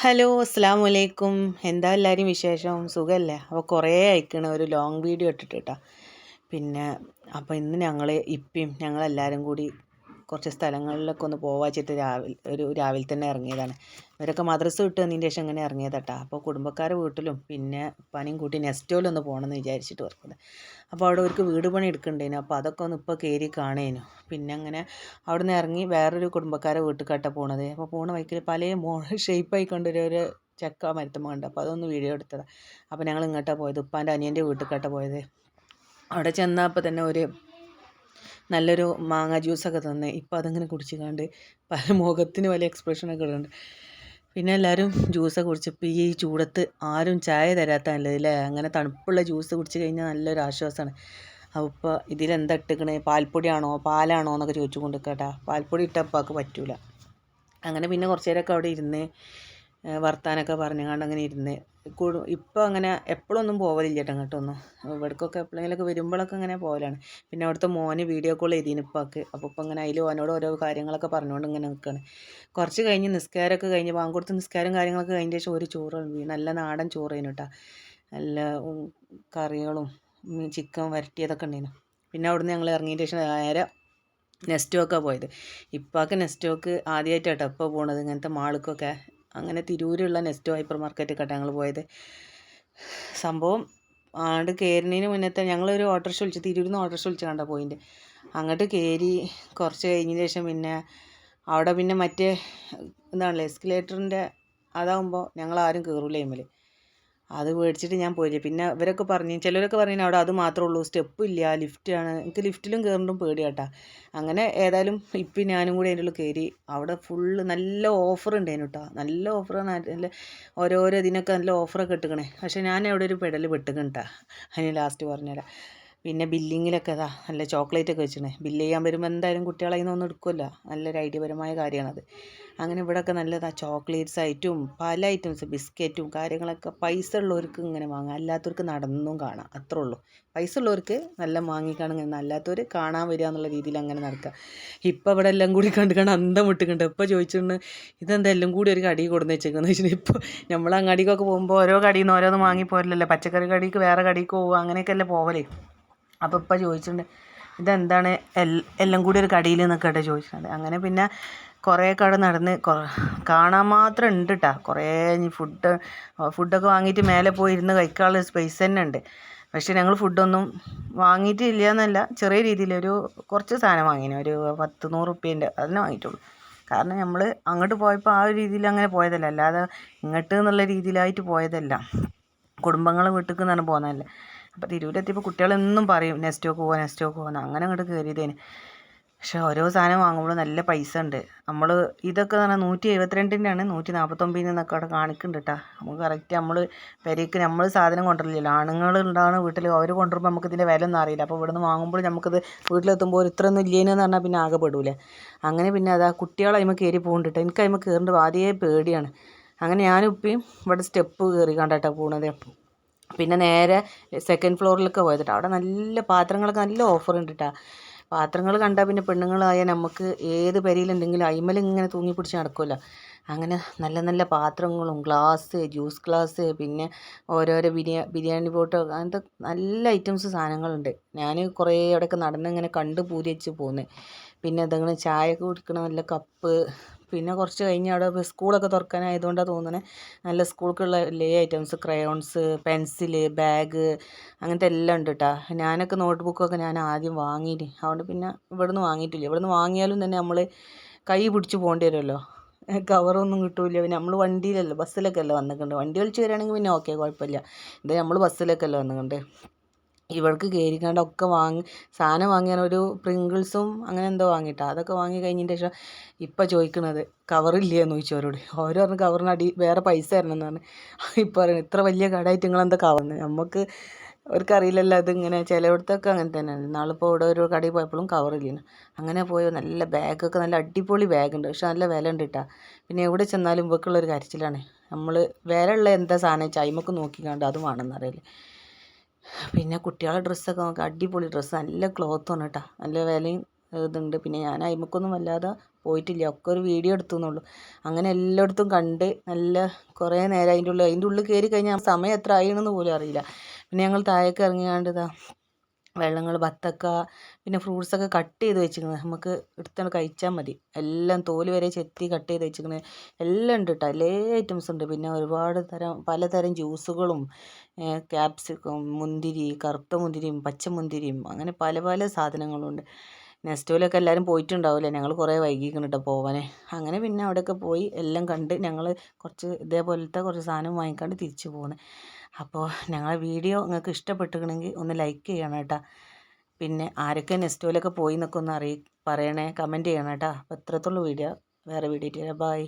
Hello അസ്സാം വലൈക്കും എന്താ എല്ലാവരും വിശേഷം? സുഖമല്ലേ അപ്പോൾ കുറേ അയക്കണ ഒരു ലോങ് വീഡിയോ ഇട്ടിട്ട് കേട്ടോ പിന്നെ അപ്പോൾ ഇന്ന് ഞങ്ങൾ ഇപ്പം ഞങ്ങളെല്ലാവരും കൂടി കുറച്ച് സ്ഥലങ്ങളിലൊക്കെ ഒന്ന് പോവാച്ചിട്ട് രാവിലെ ഒരു രാവിലെ തന്നെ ഇറങ്ങിയതാണ്. ഇവരൊക്കെ മദ്രസ വിട്ട് വന്നതിന് ശേഷം ഇങ്ങനെ ഇറങ്ങിയതാട്ടാ. അപ്പോൾ കുടുംബക്കാരെ വീട്ടിലും പിന്നെ പനിയും കൂട്ടി നെസ്റ്റോലൊന്ന് പോകണമെന്ന് വിചാരിച്ചിട്ട് പറഞ്ഞത് അപ്പോൾ അവിടെ അവർക്ക് വീട് പണി എടുക്കണ്ടേനു. അപ്പോൾ അതൊക്കെ ഒന്ന് ഇപ്പോൾ കയറി കാണേനു. പിന്നെ അങ്ങനെ അവിടെ നിന്ന് ഇറങ്ങി വേറൊരു കുടുംബക്കാരെ വീട്ടിൽ പോണത്. അപ്പോൾ പോണ വൈക്കിൽ പല മോ ഷേപ്പായി കൊണ്ടൊരു ചക്ക മരുത്തമ്മ കണ്ട്. അപ്പോൾ അതൊന്ന് വീഡിയോ എടുത്തതാണ് അപ്പോൾ ഞങ്ങൾ ഇങ്ങോട്ടാണ് പോയത്. ഉപ്പാന്റെ അനിയന്റെ വീട്ടിൽ പോയത്. അവിടെ ചെന്നപ്പോൾ തന്നെ ഒരു നല്ലൊരു മാങ്ങ ജ്യൂസൊക്കെ തന്നെ ഇപ്പം അതങ്ങനെ കുടിച്ച് കണ്ട് പല മുഖത്തിന് വലിയ എക്സ്പ്രഷനൊക്കെ ഇടുന്നുണ്ട്. പിന്നെ എല്ലാവരും ജ്യൂസൊക്കെ കുടിച്ചപ്പോൾ ഈ ചൂടത്ത് ആരും ചായ തരാത്ത നല്ലത് അല്ലേ അങ്ങനെ തണുപ്പുള്ള ജ്യൂസ് കുടിച്ച് കഴിഞ്ഞാൽ നല്ലൊരു ആശ്വാസമാണ്. അപ്പോൾ ഇപ്പോൾ ഇതിലെന്താ ഇട്ടിക്കണേ? പാൽപ്പൊടിയാണോ? പാലാണോ എന്നൊക്കെ ചോദിച്ചു കൊണ്ടിരിക്കട്ടാ കേട്ടാ പാൽപ്പൊടി ഇട്ടപ്പോൾ പറ്റൂല. അങ്ങനെ പിന്നെ കുറച്ച് നേരമൊക്കെ അവിടെ ഇരുന്ന് വർത്താനൊക്കെ പറഞ്ഞുകൊണ്ട് അങ്ങനെ ഇരുന്ന് കൂടു ഇപ്പോൾ അങ്ങനെ എപ്പോഴൊന്നും പോവലില്ല കേട്ടോ ഒന്നും. ഇവിടേക്കൊക്കെ എപ്പോഴെങ്കിലുമൊക്കെ വരുമ്പോഴൊക്കെ ഇങ്ങനെ പോകലാണ് പിന്നെ അവിടുത്തെ മോന് വീഡിയോ കോൾ ചെയ്തിന് അപ്പോൾ ഇപ്പം ഇങ്ങനെ അതിൽ ഓനോട് ഓരോ കാര്യങ്ങളൊക്കെ പറഞ്ഞുകൊണ്ട് ഇങ്ങനെ നിൽക്കുകയാണ് കുറച്ച് കഴിഞ്ഞ് നിസ്കാരമൊക്കെ കഴിഞ്ഞ് കൊടുത്ത് നിസ്കാരം കാര്യങ്ങളൊക്കെ കഴിഞ്ഞ ശേഷം ഒരു ചോറ് നല്ല നാടൻ ചോറ് അതിന് കേട്ടോ നല്ല കറികളും ചിക്കൻ വരട്ടിയതൊക്കെ ഉണ്ടായിരുന്നു പിന്നെ അവിടുന്ന് ഞങ്ങൾ ഇറങ്ങിയതിന് ശേഷം നേരെ നെസ്റ്റോക്കാണ് പോയത്. ഇപ്പാക്ക് നെസ്റ്റോക്ക് ആദ്യമായിട്ടാട്ടോ ഇപ്പോൾ പോണത്. ഇങ്ങനത്തെ മാൾക്കൊക്കെ അങ്ങനെ തിരൂരുള്ള നെസ്റ്റോ ഹൈപ്പർ മാർക്കറ്റിലേക്കാണ് ഞങ്ങൾ പോയത്. സംഭവം ആണ്ട് കയറുന്നതിന് മുന്നത്തെ ഞങ്ങളൊരു ഓട്ടോറിക്ഷ വിളിച്ച് തിരൂരിൽ നിന്ന് ഓട്ടോറിക്ഷ വിളിച്ച് കണ്ട പോയിന്റ്. അങ്ങോട്ട് കയറി കുറച്ച് കഴിഞ്ഞതിന് ശേഷം പിന്നെ അവിടെ പിന്നെ മറ്റേ എന്താണല്ലോ എസ്കലേറ്ററിന്റെ അതാകുമ്പോൾ ഞങ്ങൾ ആരും കയറില്ല അതിന്മേൽ അത് മേടിച്ചിട്ട് ഞാൻ പോയില്ല. പിന്നെ ഇവരൊക്കെ പറഞ്ഞു ചിലരൊക്കെ പറഞ്ഞു അവിടെ അത് മാത്രമേ ഉള്ളൂ സ്റ്റെപ്പ് ഇല്ല ലിഫ്റ്റാണ് എനിക്ക് ലിഫ്റ്റിലും കയറണ്ടും പേടിയാട്ടാ. അങ്ങനെ ഏതായാലും ഇപ്പം ഞാനും കൂടി അതിന്റെ ഉള്ളിൽ കയറി അവിടെ ഫുള്ള് നല്ല ഓഫർ ഉണ്ടായിരുന്നു കേട്ടോ നല്ല ഓഫർ നല്ല ഓരോരോ ഇതിനൊക്കെ നല്ല ഓഫറൊക്കെ ഇട്ടുക്കണേ. പക്ഷേ ഞാൻ അവിടെ ഒരു പെടൽ വെട്ടുകണ് കേട്ടോ അതിന് ലാസ്റ്റ് പറഞ്ഞുതരാം പിന്നെ ബില്ലിങ്ങിലൊക്കെ അതാ നല്ല ചോക്ലേറ്റ് ഒക്കെ വെച്ചിട്ടുണ്ട് ബില്ല് ചെയ്യാൻ വരുമ്പോൾ എന്തായാലും കുട്ടികളെ നിന്ന് ഒന്നും എടുക്കുമല്ലോ നല്ലൊരു ഐഡിയപരമായ കാര്യമാണത്. അങ്ങനെ ഇവിടെയൊക്കെ നല്ലതാ ചോക്ലേറ്റ്സ് ആയിട്ടും പല ഐറ്റംസ് ബിസ്ക്കറ്റും കാര്യങ്ങളൊക്കെ പൈസ ഉള്ളവർക്ക് ഇങ്ങനെ വാങ്ങാം. അല്ലാത്തവർക്ക് നടന്നും കാണാം. അത്രേ ഉള്ളൂ. പൈസ ഉള്ളവർക്ക് നല്ല വാങ്ങിക്കാണെങ്കിൽ അല്ലാത്തവർ കാണാൻ വരിക എന്നുള്ള രീതിയിൽ അങ്ങനെ നടക്കുക. ഇപ്പം ഇവിടെ എല്ലാം കൂടി കണ്ട് കണ്ട് അന്തം വിട്ടുകൊണ്ട് ഇപ്പോൾ ചോദിച്ചിട്ടുണ്ട് ഇതെന്താ എല്ലാം കൂടി ഒരു കടി കൊടുന്ന് വെച്ചേക്കുന്നത് വെച്ചിട്ടുണ്ടെങ്കിൽ ഇപ്പോൾ നമ്മൾ അങ്ങാടിക്കൊക്കെ പോകുമ്പോൾ ഓരോ കടിയിൽ നിന്ന് ഓരോന്ന് വാങ്ങി പോരല്ലോ പച്ചക്കറി കടിക്ക് വേറെ കടിക്ക് പോകുക അങ്ങനെയൊക്കെ അല്ലേ പോവലേ. അപ്പോൾ ഇപ്പം ചോദിച്ചിട്ടുണ്ട് ഇതെന്താണ്? എല്ലാം കൂടി ഒരു കടയിൽ നിൽക്കട്ടെ? ചോദിച്ചിട്ടുണ്ട്. അങ്ങനെ പിന്നെ കുറേ കട നടന്ന് കാണാൻ മാത്രം ഉണ്ട് കേട്ടോ കുറേ ഫുഡ് ഫുഡൊക്കെ വാങ്ങിയിട്ട് മേലെ പോയി ഇരുന്ന് കഴിക്കാനുള്ള സ്പേസ് തന്നെ ഉണ്ട്. പക്ഷേ ഞങ്ങൾ ഫുഡൊന്നും വാങ്ങിയിട്ടില്ല എന്നല്ല ചെറിയ രീതിയിൽ ഒരു കുറച്ച് സാധനം വാങ്ങിന്. ഒരു പത്ത് നൂറ് റുപ്യേന്റെ അതിനെ വാങ്ങിയിട്ടുള്ളൂ. കാരണം നമ്മൾ അങ്ങോട്ട് പോയപ്പോൾ ആ ഒരു രീതിയിൽ അങ്ങനെ പോയതല്ല. അല്ലാതെ ഇങ്ങോട്ട് എന്നുള്ള രീതിയിലായിട്ട് പോയതല്ല. കുടുംബങ്ങളെ വീട്ടിൽ നിന്നാണ് പോകുന്നതല്ലേ അപ്പോൾ തിരൂരെത്തിയപ്പോൾ കുട്ടികളെന്നും പറയും നെസ്റ്റോക്ക് പോവാ നെസ്റ്റോക്ക് പോകാൻ അങ്ങനെ അങ്ങോട്ട് കയറിയതേന് പക്ഷേ ഓരോ സാധനം വാങ്ങുമ്പോൾ നല്ല പൈസ ഉണ്ട്. നമ്മൾ ഇതൊക്കെ എന്ന് പറഞ്ഞാൽ നൂറ്റി എഴുപത്തിരണ്ടിന്റെയാണ് നൂറ്റി നാൽപ്പത്തൊമ്പതിൽ നിന്നൊക്കെ അവിടെ കാണിക്കുന്നുണ്ട് കേട്ടോ നമുക്ക് കറക്റ്റ് നമ്മൾ പെരയ്ക്ക് നമ്മൾ സാധനം കൊണ്ടുവരില്ലല്ലോ. ആണുങ്ങൾ ഉണ്ടാകുന്ന വീട്ടിൽ അവർ കൊണ്ടുവരുമ്പോൾ നമുക്ക് ഇതിന്റെ വില ഒന്നും അറിയില്ല. അപ്പോൾ ഇവിടുന്ന് വാങ്ങുമ്പോൾ നമുക്കിത് വീട്ടിലെത്തുമ്പോൾ ഇത്രയൊന്നും ഇല്ലേന്ന് പറഞ്ഞാൽ പിന്നെ ആകെ പെടൂലേ. അങ്ങനെ പിന്നെ അതാ കുട്ടികളെ അതിമ കയറി പോകുന്നുണ്ട് എനിക്ക് അതിമ കയറേണ്ട ആദ്യമേ പേടിയാണ്. അങ്ങനെ ഞാനും ഇപ്പം ഇവിടെ സ്റ്റെപ്പ് കയറി പോകുന്നത് പോണത്. പിന്നെ നേരെ സെക്കൻഡ് ഫ്ലോറിലൊക്കെ പോയത് അവിടെ നല്ല പാത്രങ്ങളൊക്കെ നല്ല ഓഫർ ഉണ്ട് കേട്ടോ പാത്രങ്ങൾ കണ്ടാൽ പിന്നെ പെണ്ണുങ്ങളായാൽ നമുക്ക് ഏത് പെരയിലുണ്ടെങ്കിലും അയിമൽ ഇങ്ങനെ തൂങ്ങി പിടിച്ച് നടക്കുമല്ലോ അങ്ങനെ നല്ല നല്ല പാത്രങ്ങളും ഗ്ലാസ് ജ്യൂസ് ഗ്ലാസ് പിന്നെ ഓരോരോ ബിരിയാ ബിരിയാണി പോട്ടോ അങ്ങനത്തെ നല്ല ഐറ്റംസ് സാധനങ്ങളുണ്ട്. ഞാൻ കുറേ അവിടെയൊക്കെ നടന്ന് ഇങ്ങനെ കണ്ട് പൂരിച്ച് പോന്ന്. പിന്നെ എന്തെങ്കിലും ചായ കുടിക്കണ നല്ല കപ്പ് പിന്നെ കുറച്ച് കഴിഞ്ഞ് അവിടെ സ്കൂളൊക്കെ തുറക്കാനായതുകൊണ്ടാണ് തോന്നുന്നത് നല്ല സ്കൂൾക്കുള്ള ലേ ഐറ്റംസ് ക്രയോൺസ് പെൻസിൽ ബാഗ് അങ്ങനത്തെ എല്ലാം ഉണ്ട് കേട്ടോ ഞാനൊക്കെ നോട്ട് ബുക്കൊക്കെ ഞാൻ ആദ്യം വാങ്ങിയിട്ട് അതുകൊണ്ട് പിന്നെ ഇവിടുന്ന് വാങ്ങിയിട്ടില്ല. ഇവിടുന്ന് വാങ്ങിയാലും തന്നെ നമ്മൾ കൈ പിടിച്ച് പോകേണ്ടി വരുമല്ലോ. കവറൊന്നും കിട്ടൂല പിന്നെ നമ്മൾ വണ്ടിയിലല്ലോ ബസ്സിലൊക്കെ അല്ലേ വന്നിട്ടുണ്ട് വണ്ടി വിളിച്ച് വരികയാണെങ്കിൽ പിന്നെ ഓക്കെ കുഴപ്പമില്ല. ഇത് നമ്മൾ ബസ്സിലൊക്കെ അല്ലേ വന്നിട്ടുണ്ട് ഇവൾക്ക് കയറിക്കാണ്ട് ഒക്കെ വാങ്ങി സാധനം വാങ്ങിയാണ് ഒരു പ്രിങ്കിൾസും അങ്ങനെ എന്തോ വാങ്ങിയിട്ടാ. അതൊക്കെ വാങ്ങി കഴിഞ്ഞതിന്റെ ശേഷം ഇപ്പം ചോദിക്കണത് കവറില്ലേന്ന് ചോദിച്ചു അവരോട്. ഓരോ പറഞ്ഞു കവറിന് അടി വേറെ പൈസ തരണം എന്ന് പറഞ്ഞു. ഇപ്പം പറയുന്നത് ഇത്ര വലിയ കടയായിട്ട് നിങ്ങളെന്താ കവർന്ന് നമുക്ക് അവർക്കറിയില്ലല്ലോ ഇങ്ങനെ ചിലയിടത്തൊക്കെ അങ്ങനെ തന്നെയാണ്. നാളിപ്പോൾ ഇവിടെ ഒരു കടയിൽ പോയപ്പോഴും കവറില്ലേന് അങ്ങനെ പോയോ നല്ല ബാഗൊക്കെ നല്ല അടിപൊളി ബാഗുണ്ട് പക്ഷെ നല്ല വില ഉണ്ട് കേട്ടോ പിന്നെ എവിടെ ചെന്നാലും ഇവക്കുള്ളൊരു കരച്ചിലാണ്. നമ്മൾ വില ഉള്ള എന്താ സാധനം അയിമക്ക് നോക്കിക്കാണ്ട് അത് വേണമെന്നറിയില്ലേ പിന്നെ കുട്ടികളുടെ ഡ്രസ്സൊക്കെ നോക്കി അടിപൊളി ഡ്രസ്സ് നല്ല ക്ലോത്താണ് കേട്ടോ നല്ല വിലയും ഇതുണ്ട്. പിന്നെ ഞാൻ അയിമക്കൊന്നും വല്ലാതെ പോയിട്ടില്ല. ഒക്കെ ഒരു വീഡിയോ എടുത്തു എന്നുള്ളൂ അങ്ങനെ എല്ലായിടത്തും കണ്ട് നല്ല കുറേ നേരം അതിന്റെ ഉള്ളിൽ അതിന്റെ ഉള്ളിൽ കയറി കഴിഞ്ഞാൽ സമയം എത്ര ആയിണെന്ന് പോലും അറിയില്ല. പിന്നെ ഞങ്ങൾ താഴേക്ക് ഇറങ്ങിയാണ്ട് ഇതാ വെള്ളങ്ങൾ ബത്തക്ക പിന്നെ ഫ്രൂട്ട്സൊക്കെ കട്ട് ചെയ്ത് വെച്ചിരിക്കുന്നത്. നമുക്ക് എടുത്തോണ്ട് കഴിച്ചാൽ മതി. എല്ലാം തോൽ വരെ ചെത്തി കട്ട് ചെയ്ത് വെച്ചിരിക്കുന്നത്. എല്ലാം ഉണ്ട് കേട്ടോ എല്ലാ ഐറ്റംസ് ഉണ്ട്. പിന്നെ ഒരുപാട് തരം പലതരം ജ്യൂസുകളും ക്യാപ്സിക്കം മുന്തിരി കറുത്ത മുന്തിരിയും പച്ച മുന്തിരിയും അങ്ങനെ പല പല സാധനങ്ങളുണ്ട് നെസ്റ്റോയിലൊക്കെ എല്ലാവരും പോയിട്ടുണ്ടാവില്ല ഞങ്ങൾ കുറേ വൈകിക്കണം കേട്ടോ പോവാനേ. അങ്ങനെ പിന്നെ അവിടെയൊക്കെ പോയി എല്ലാം കണ്ട് ഞങ്ങൾ കുറച്ച് ഇതേപോലത്തെ കുറച്ച് സാധനം വാങ്ങിക്കാണ്ട് തിരിച്ചു പോകുന്നത് അപ്പോൾ ഞങ്ങളെ വീഡിയോ നിങ്ങൾക്ക് ഇഷ്ടപ്പെട്ടിട്ടുണ്ടെങ്കിൽ ഒന്ന് ലൈക്ക് ചെയ്യണം കേട്ടോ. പിന്നെ ആരൊക്കെ നെസ്റ്റോയിലൊക്കെ പോയി എന്നൊക്കെ ഒന്ന് അറിയി പറയണേ കമന്റ് ചെയ്യണം കേട്ടോ. അപ്പോൾ ഇത്രത്തുള്ള വീഡിയോ. വേറെ വീഡിയോ ബൈ.